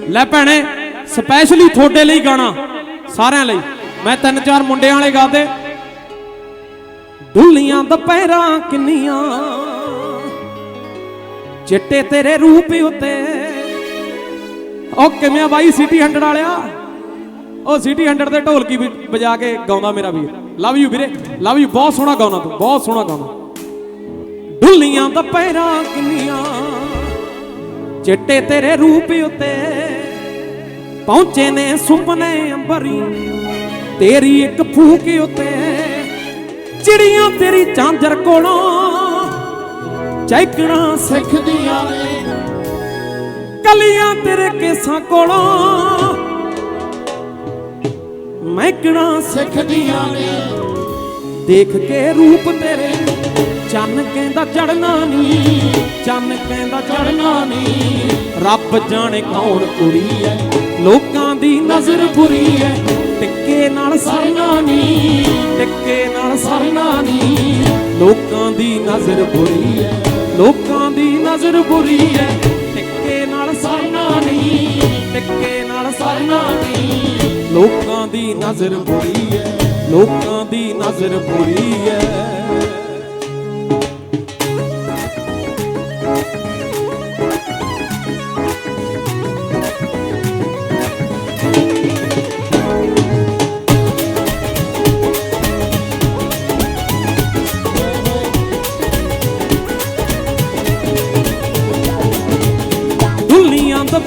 ਲੈ ਭੈਣੇ ਸਪੈਸ਼ਲੀ ਤੁਹਾਡੇ ਲਈ ਗਾਣਾ, ਸਾਰਿਆਂ ਲਈ। ਮੈਂ ਤਿੰਨ ਚਾਰ ਮੁੰਡਿਆਂ ਵਾਲੇ ਗਾਦੇ ਦੁੱਲੀਆਂ ਦੁਪਹਿਰਾਂ ਕਿੰਨੀਆਂ, ਚਿੱਟੇ ਤੇਰੇ ਰੂਪ ਉਤੇ। ਉਹ ਕਿਵੇਂ ਬਾਈ ਸਿਟੀ 100 ਵਾਲਿਆ? ਉਹ ਸਿਟੀ 100 ਦੇ ਢੋਲਕੀ ਵੀ ਵਜਾ ਕੇ ਗਾਉਂਦਾ ਮੇਰਾ ਵੀਰ। ਲਵ ਯੂ ਵੀਰੇ ਲਵ ਯੂ ਬਹੁਤ ਸੋਹਣਾ ਗਾਉਣਾ ਤੂੰ, ਬਹੁਤ ਸੋਹਣਾ ਗਾਉਣਾ। ਦੁੱਲੀਆਂ ਦੁਪਹਿਰਾਂ ਕਿੰਨੀਆਂ ਚਿੱਟੇ ਤੇਰੇ ਰੂਪ ਉੱਤੇ ਪਹੁੰਚੇ ਨੇ ਸੁਪਨੇ ਅੰਬਰੀ। ਤੇਰੀ ਇੱਕ ਫੂਕ ਉੱਤੇ ਚਿੜੀਆਂ ਤੇਰੀ ਚਾਂਦਰ ਕੋਲੋਂ ਚੈਕਣਾ ਸਿੱਖਦੀਆਂ ਨੇ। ਕਲੀਆਂ ਤੇਰੇ ਕੇਸਾਂ ਕੋਲੋਂ ਮਹਿਕਣਾ ਸਿੱਖਦੀਆਂ ਨੇ। ਦੇਖ ਕੇ ਰੂਪ ਤੇਰੇ ਚੰਨ ਕਹਿੰਦਾ ਚੜਨਾ ਨਹੀਂ ਚੰਨ ਕਹਿੰਦਾ ਚੜਨਾ ਨਹੀਂ। ਰੱਬ ਜਾਣੇ ਕੌਣ ਕੁੜੀ ਐ, ਲੋਕਾਂ ਦੀ ਨਜ਼ਰ ਬੁਰੀ ਐ। ਟਿੱਕੇ ਨਾਲ ਸਰਨਾ ਨਹੀਂ, ਟਿੱਕੇ ਨਾਲ ਸਰਨਾ ਨਹੀਂ। ਲੋਕਾਂ ਦੀ ਨਜ਼ਰ ਬੁਰੀ ਐ, ਲੋਕਾਂ ਦੀ ਨਜ਼ਰ ਬੁਰੀ ਐ। ਟਿੱਕੇ ਨਾਲ ਸਰਨਾ ਨਹੀਂ, ਟਿੱਕੇ ਨਾਲ ਸਰਨਾ ਨਹੀਂ। ਲੋਕਾਂ ਦੀ ਨਜ਼ਰ ਬੁਰੀ ਐ, ਲੋਕਾਂ ਦੀ ਨਜ਼ਰ ਬੁਰੀ ਐ।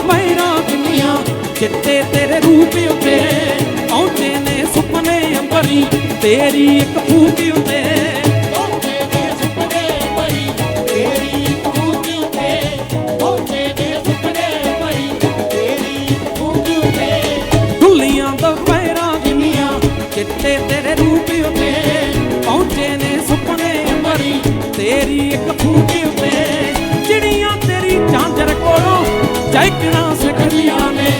ਮਹਿਰਾ ਕਿੰਨੀਆਂ ਚਿੱਤੇ ਤੇਰੇ ਰੂਪ ਉੱਤੇ ਆਉਂਦੇ ਨੇ ਸੁਪਨੇ ਅੰਬਰੀ, ਤੇਰੀ ਇੱਕ ਫੂਕ ਉੱਤੇ। ਚਿੱਤੇ ਤੇਰੇ ਰੂਪ ਉੱਤੇ ਪਹੁੰਚੇ ਨੇ ਸੁਪਨੇ ਮਰੀ ਤੇਰੀ ਇੱਕ ਫੂਕੀ ਚੈਕਣਾ ਸਿੱਖਦੀਆਂ ਨੇ,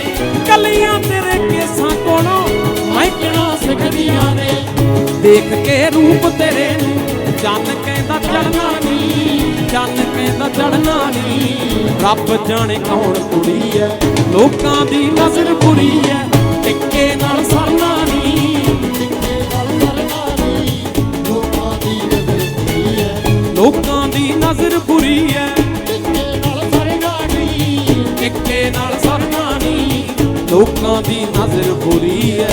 ਕਲੀਆਂ ਤੇਰੇ ਕੇਸਾਂ ਕੋਲੋਂ ਮਹਿਕਣਾ ਸਿੱਖਦੀਆਂ ਨੇ। ਦੇਖ ਕੇ ਰੂਪ ਤੇਰੇ ਨੂੰ ਕਹਿੰਦਾ ਚੜਨਾ ਨਹੀਂ ਚੰਨ ਕਹਿੰਦਾ ਚੜਨਾ ਨਹੀਂ। ਰੱਬ ਜਾਣੇ ਕੌਣ ਕੁੜੀ ਐ, ਲੋਕਾਂ ਦੀ ਨਜ਼ਰ ਬੁਰੀ ਐ, ਟਿੱਕੇ ਨਾਲ ਸਰਨਾ ਨਹੀਂ। ਲੋਕਾਂ ਦੀ ਨਜ਼ਰ ਪਈ ਹੈ ਲੋਕਾਂ ਦੀ ਨਜ਼ਰ ਬੁਰੀ ਐ। ਲੋਕਾਂ ਦੀ ਨਜ਼ਰ ਬੁਰੀ ਐ।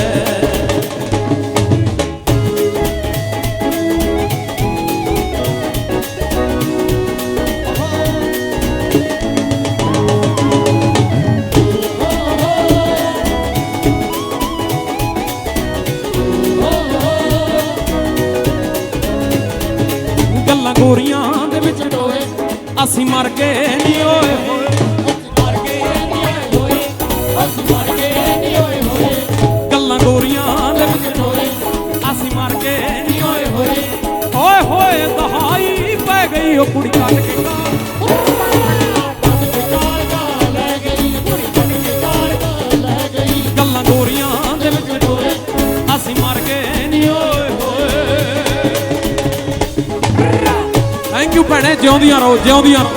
ਗੱਲਾਂ ਗੋਰੀਆਂ ਦੇ ਵਿੱਚ ਅਸੀਂ ਮਰ ਗਏ ਨੀ। ਥੈਂਕ ਯੂ ਭੈਣੇ ਜਿਉਂਦੀਆਂ ਰਹੋ ਜਿਉਂਦੀਆਂ ਰਹੋ।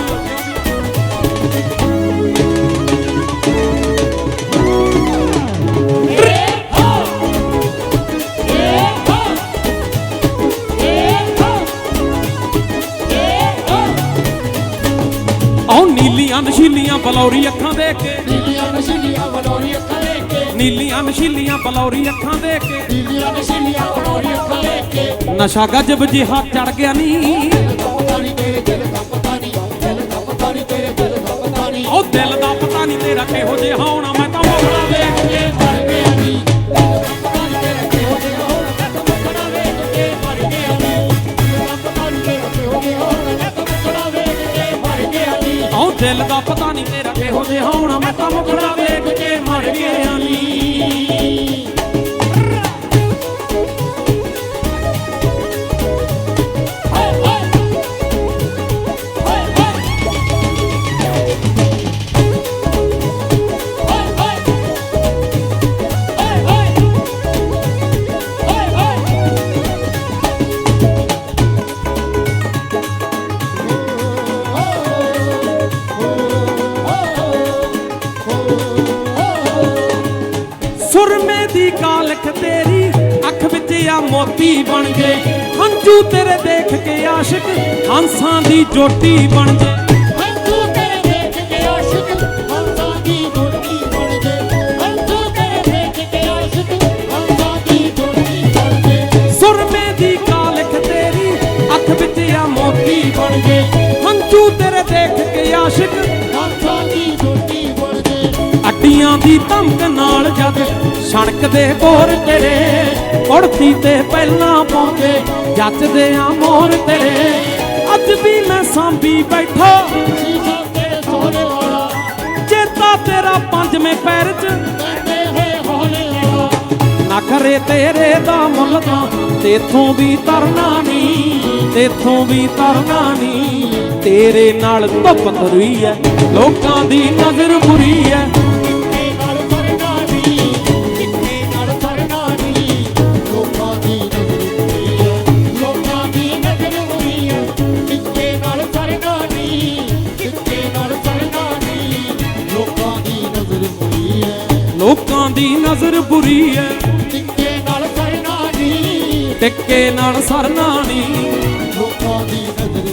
ਨੀਲੀਆਂ ਨਸ਼ੀਲੀਆਂ ਬਲੌਰੀ ਅੱਖਾਂ ਦੇ ਕੇ। ਨੀਲੀਆਂ ਨਸ਼ੀਲੀਆਂ ਬਲੌਰੀ ਅੱਖਾਂ ਲੈ ਕੇ। ਨੀਲੀਆਂ ਨਸ਼ੀਲੀਆਂ ਬਲੌਰੀ ਅੱਖਾਂ ਦੇ ਕੇ। ਨੀਲੀਆਂ ਨਸ਼ੀਲੀਆਂ ਬਲੌਰੀ ਅੱਖਾਂ ਲੈ ਕੇ। ਨਸ਼ਾ ਗਜਬ ਜਿਹਾ ਚੜ ਗਿਆ ਨੀ। ਪਤਾ ਨਹੀਂ ਤੇਰੇ ਦਿਲ ਦਾ ਉਹ ਦਿਲ ਦਾ ਪਤਾ ਨਹੀਂ ਤੇਰਾ ਕਿਹੋ ਜਿਹਾ ਹੋਣਾ, ਮੈਂ ਤਾਂ ਮੁਖੜਾ ਵੇਖ ਕੇ ਮਰ ਗਿਆ ਨੀ। ਸੁਰਮੇ ਦੀ ਕਾਲਖ ਤੇਰੀ ਅੱਖ ਵਿੱਚ ਆ ਮੋਤੀ ਬਣ ਜੇ। ਹੰਝੂ ਤੇਰੇ ਦੇਖ ਕੇ ਆਸ਼ਿਕ ਹੰਸਾਂ ਦੀ ਜੋਟੀ ਬਣ ਜੇ। ਹੰਝੂ ਤੇਰੇ ਦੇਖ ਕੇ ਆਸ਼ਿਕ ਹੰਸਾਂ ਦੀ ਜੋੜੀ ਬਣ ਗਏ ਹੰਝੂ ਤੇਰੇ ਦੇਖ ਕੇ ਆਸ਼ਿਕ ਹੰਸਾਂ ਦੀ ਜੋੜੀ ਬਣ ਗਏ ਸੁਰਮੇ ਦੀ ਕਾਲਖ ਤੇਰੀ ਅੱਖ ਵਿੱਚ ਆ ਮੋਤੀ ਬਣ ਜੇ। ਹੰਝੂ ਤੇਰੇ ਦੇਖ ਕੇ ਆਸ਼ਿਕ ਅੱਡੀਆਂ ਦੀ ਧਮਕ ਨਾਲ ਜਦ ਸੜਕਦੇ ਬੋਰ ਤੇਰੇ ਉੜਤੀ ਤੇ ਪਹਿਲਾਂ ਪਾਉਂਦੇ ਜੱਜਦੇ ਆ ਮੋਰ ਤੇਰੇ। ਅੱਜ ਵੀ ਮੈਂ ਸਾਂਭੀ ਬੈਠਾ ਸ਼ੀਸ਼ਾ ਤੇਰੇ ਸੋਹਣੇ ਵਾਲਾ ਚੇਤਾ ਤੇਰਾ ਪੰਜਵੇਂ ਪੈਰ 'ਚ। ਕਹਿੰਦੇ ਹੋਏ ਨਖਰੇ ਤੇਰੇ ਦਾ ਮੁੱਲ ਤਾਂ, ਤੇਥੋਂ ਵੀ ਤਰਨਾ ਨਹੀਂ, ਤੇਥੋਂ ਵੀ ਤਰਨਾ ਨਹੀਂ। ਤੇਰੇ ਨਾਲ ਧੁੱਪ ਤਰੀ ਐ, ਲੋਕਾਂ ਦੀ ਨਜ਼ਰ ਬੁਰੀ ਐ। ਲੋਕਾਂ ਦੀ ਨਜ਼ਰ ਬੁਰੀ ਐ। ਕਿੱਥੇ ਨਾਲ ਸਰਨਾ ਨਹੀਂ ਟਿੱਕੇ ਨਾਲ ਸਰਨਾ ਨਹੀਂ ਲੋਕਾਂ ਦੀ ਨਜ਼ਰ